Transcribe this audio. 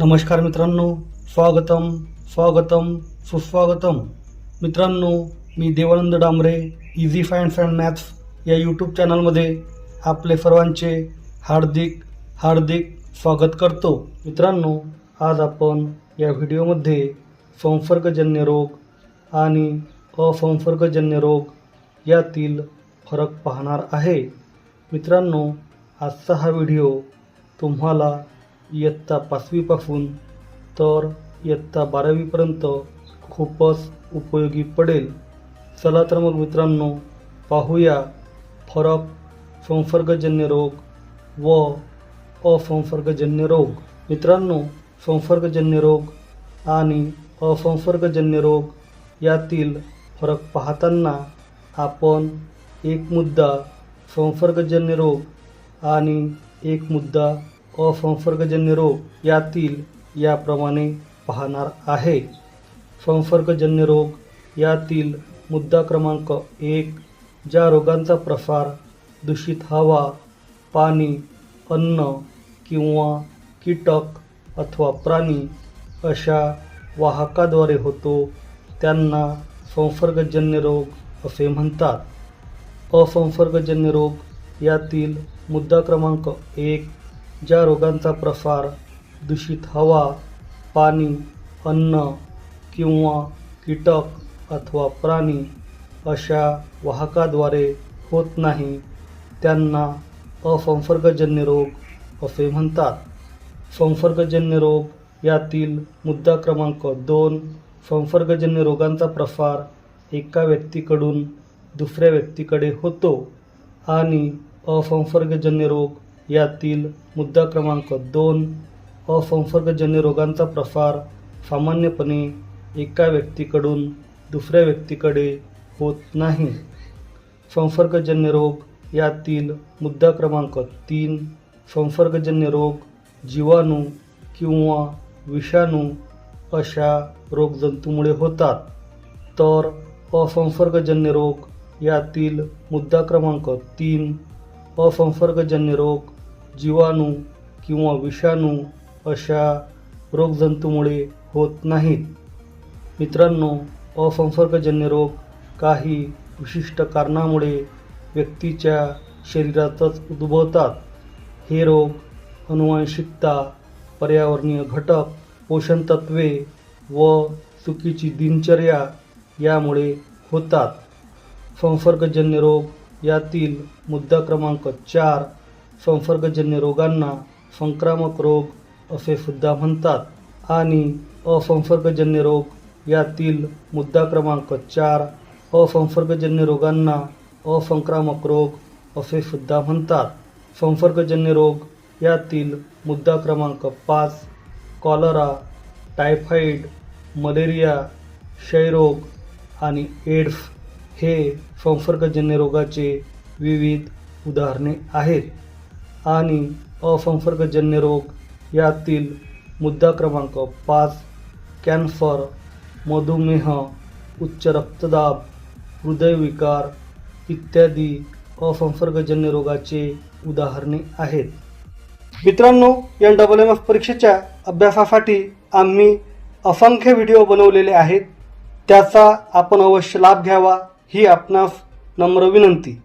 नमस्कार मित्रांनो स्वागतम स्वागतम सुस्वागतम. मित्रांनो मी Devanand Dambare easy finance and maths या यूट्यूब चॅनलमध्ये आपले सर्वांचे हार्दिक हार्दिक स्वागत करतो. मित्रांनो आज आपण या व्हिडिओमध्ये संसर्गजन्य रोग आणि असंसर्गजन्य रोग यातील फरक पाहणार आहे. मित्रांनो आजचा हा व्हिडिओ तुम्हाला इयत्ता पाचवीपासून तर इयत्ता बारावीपर्यंत खूपच उपयोगी पडेल. चला तर मग मित्रांनो पाहूया फरक संसर्गजन्य रोग व असंसर्गजन्य रोग. मित्रांनो संसर्गजन्य रोग आणि असंसर्गजन्य रोग यातील फरक पाहताना आपण एक मुद्दा संसर्गजन्य रोग आणि एक मुद्दा असंसर्गजन्य रोग यातील याप्रमाणे पाहणार आहे. संसर्गजन्य रोग यातील मुद्दा क्रमांक एक ज्या रोगांचा प्रसार दूषित हवा पाणी अन्न किंवा कीटक अथवा प्राणी अशा वाहकाद्वारे होतो त्यांना संसर्गजन्य रोग असे म्हणतात. असंसर्गजन्य रोग यातील मुद्दा क्रमांक एक ज्या रोगांचा प्रसार दूषित हवा पाणी अन्न किंवा कीटक अथवा प्राणी अशा वाहकाद्वारे होत नाही त्यांना असंसर्गजन्य रोग असे म्हणतात. संसर्गजन्य रोग यातील मुद्दा क्रमांक दोन संसर्गजन्य रोगांचा प्रसार एका व्यक्तीकडून दुसऱ्या व्यक्तीकडे होतो आणि असंसर्गजन्य रोग यातील मुद्दा क्रमांक दोन असंसर्गजन्य रोगांचा प्रसार सामान्यपणे एका व्यक्तीकडून दुसऱ्या व्यक्तीकडे होत नाही. संसर्गजन्य रोग यातील मुद्दा क्रमांक तीन संसर्गजन्य रोग जीवाणू किंवा विषाणू अशा रोगजंतूमुळे होतात. तर असंसर्गजन्य रोग यातील मुद्दा क्रमांक तीन असंसर्गजन्य रोग जीवाणू किंवा विषाणू अशा रोगजंतूमुळे होत नाहीत. मित्रांनो असंसर्गजन्य रोग काही विशिष्ट कारणामुळे व्यक्तीच्या शरीरातच उद्भवतात. हे रोग अनुवांशिकता पर्यावरणीय घटक पोषण तत्वे व चुकीची दिनचर्या यामुळे होतात. संसर्गजन्य रोग यातील मुद्दा क्रमांक चार संसर्गजन्य रोगांना संक्रामक रोग असे सुद्धा म्हणतात. आणि असंसर्गजन्य रोग यातील मुद्दा क्रमांक चार असंसर्गजन्य रोगांना असंक्रामक रोग असे सुद्धा म्हणतात. संसर्गजन्य रोग यातील मुद्दा क्रमांक पाच कॉलरा टायफॉईड मलेरिया क्षयरोग आणि एड्स हे संसर्गजन्य रोगाचे विविध उदाहरणे आहेत. आणि असंसर्गजन्य रोग यातील मुद्दा क्रमांक पाच कॅन्सर मधुमेह उच्च रक्तदाब हृदयविकार इत्यादी असंसर्गजन्य रोगाचे उदाहरणे आहेत. मित्रांनो एन डबल एम एफ परीक्षेच्या अभ्यासासाठी आम्ही असंख्य व्हिडिओ बनवलेले आहेत. त्याचा आपण अवश्य लाभ घ्यावा ही आपणास नम्र विनंती.